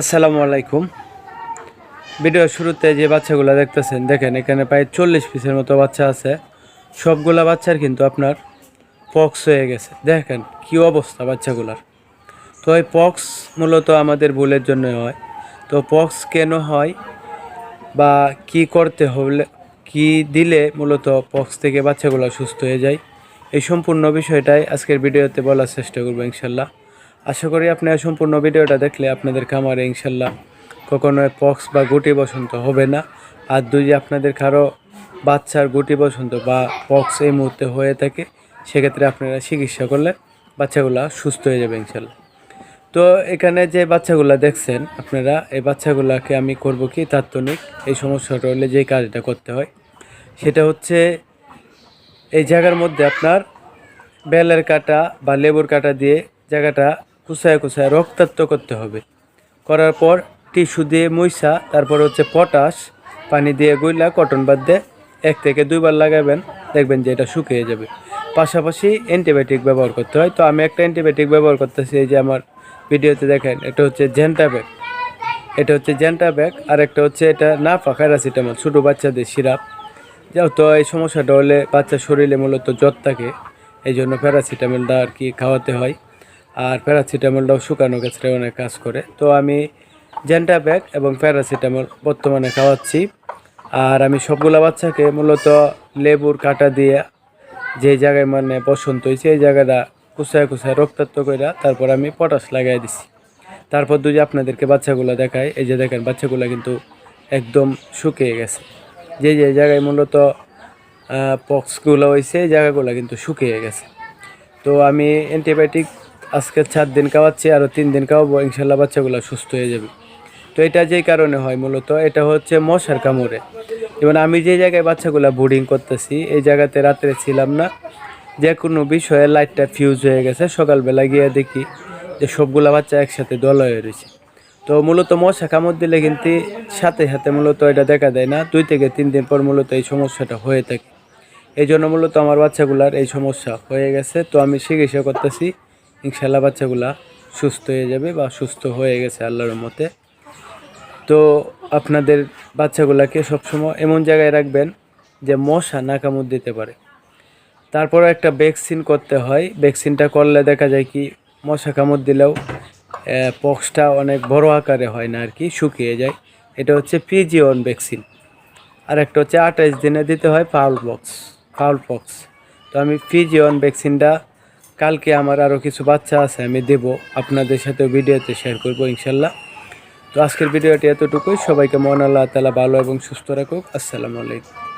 আসসালামু আলাইকুম। ভিডিওর শুরুতে যে বাচ্চাগুলো দেখতেছেন, দেখেন এখানে প্রায় চল্লিশ পিসের মতো বাচ্চা আছে। সবগুলা বাচ্চার কিন্তু আপনার পক্স হয়ে গেছে। দেখেন কি অবস্থা বাচ্চাগুলার। তো এই পক্স মূলত আমাদের ভুলের জন্য হয়। তো পক্স কেন হয় বা কি করতে হলে, কি দিলে মূলত পক্স থেকে বাচ্চাগুলো সুস্থ হয়ে যায়, এই সম্পূর্ণ বিষয়টাই আজকের ভিডিওতে বলার চেষ্টা করব ইনশাল্লাহ। আশা করি আপনারা সম্পূর্ণ ভিডিওটা দেখলে আপনাদের খামারে ইনশাল্লাহ কখনো পক্স বা গুটি বসন্ত হবে না। আর দুই আপনাদের কারও বাচ্চার গুটি বসন্ত বা পক্স এই মুহূর্তে হয়ে থাকে, সেক্ষেত্রে আপনারা চিকিৎসা করলে বাচ্চাগুলা সুস্থ হয়ে যাবে ইনশাল্লাহ। তো এখানে যে বাচ্চাগুলা দেখছেন, আপনারা এই বাচ্চাগুলাকে আমি করব কি তাৎক্ষণিক এই সমস্যাটা হলে যেই কাজটা করতে হয়, সেটা হচ্ছে এই জায়গার মধ্যে আপনার বেলের কাটা বা লেবুর কাটা দিয়ে জায়গাটা কুচায় কুচায় রক্তাক্ত করতে হবে। করার পর টিস্যু দিয়ে মুইসা, তারপর হচ্ছে পটাশ, পানি দিয়ে গুইলা কটন বাদ দিয়ে এক থেকে দুইবার লাগাবেন, দেখবেন যে এটা শুকিয়ে যাবে। পাশাপাশি অ্যান্টিবায়োটিক ব্যবহার করতে হয়। তো আমি একটা অ্যান্টিবায়োটিক ব্যবহার করতেছি, এই যে আমার ভিডিওতে দেখেন, এটা হচ্ছে জেন্টাব্যাক এটা হচ্ছে জেন্টাব্যাক আর একটা হচ্ছে এটা না প্যারাসিটামল, ছোটো বাচ্চাদের সিরাপ। যাও তো, এই সমস্যাটা হলে বাচ্চার শরীরে মূলত জ্বর থাকে এই জন্য প্যারাসিটামলটা আর কি খাওয়াতে হয়। আর প্যারাসিটামলটাও শুকানো ক্ষেত্রে অনেক কাজ করে। তো আমি জেন্টাব্যাক এবং প্যারাসিটামল বর্তমানে খাওয়াচ্ছি। আর আমি সবগুলা বাচ্চাকে মূলত লেবুর কাটা দিয়ে যে জায়গায় মানে বসন্ত হয়েছে, এই জায়গাটা কুচায় কুচায় রক্তাক্ত করে তারপর আমি পটাশ লাগাই দিছি। তারপর দুই আপনাদেরকে বাচ্চাগুলো দেখায় এই যে দেখেন বাচ্চাগুলো কিন্তু একদম শুকিয়ে গেছে। যে যে জায়গায় মূলত পক্সগুলো হয়েছে এই জায়গাগুলো কিন্তু শুকিয়ে গেছে। তো আমি অ্যান্টিবায়োটিক আজকে চার দিন খাওয়াচ্ছি আরও তিন দিন খাওয়াবো, ইনশাল্লাহ বাচ্চাগুলো সুস্থ হয়ে যাবে। তো এটা যেই কারণে হয় মূলত, এটা হচ্ছে মশার কামড়ে। যেমন আমি যে জায়গায় বাচ্চাগুলো বোর্ডিং করতেছি, এই জায়গাতে রাত্রে ছিলাম না, যে কোনো বিষয়ে লাইটটা ফিউজ হয়ে গেছে, সকালবেলা গিয়ে দেখি যে সবগুলা বাচ্চা একসাথে দল হয়ে রয়েছে। তো মূলত মশা কামড় দিলে কিন্তু সাথে সাথে মূলত এটা দেখা দেয় না, দুই থেকে তিন দিন পর মূলত এই সমস্যাটা হয়ে থাকে। এই জন্য মূলত আমার বাচ্চাগুলার এই সমস্যা হয়ে গেছে। তো আমি চিকিৎসা করতেছি ইনশাল্লাহ বাচ্চাগুলা সুস্থ হয়ে যাবে বা সুস্থ হয়ে গেছে আল্লাহর মতে তো আপনাদের বাচ্চাগুলাকে সবসময় এমন জায়গায় রাখবেন যে মশা না কামড় দিতে পারে। তারপর একটা ভ্যাকসিন করতে হয়। ভ্যাকসিনটা করলে দেখা যায় কি মশা কামড় দিলেও পক্সটা অনেক বড় আকারে হয় না আর কি, শুকিয়ে যায়। এটা হচ্ছে পিজিওন ভ্যাকসিন আর একটা হচ্ছে আঠাইশ দিনে দিতে হয় ফাউল বক্স ফাউল পক্স তো আমি পিজিওন ভ্যাকসিনটা কালকে আমার আরও কিছু বাচ্চা আছে, আমি দেবো। আপনাদের সাথে ভিডিওতে শেয়ার করব, ইনশাল্লাহ। তো আজকের ভিডিওটি এতটুকুই। সবাইকে মন আল্লাহ তালা ভালো এবং সুস্থ রাখুক। আসসালামু আলাইকুম।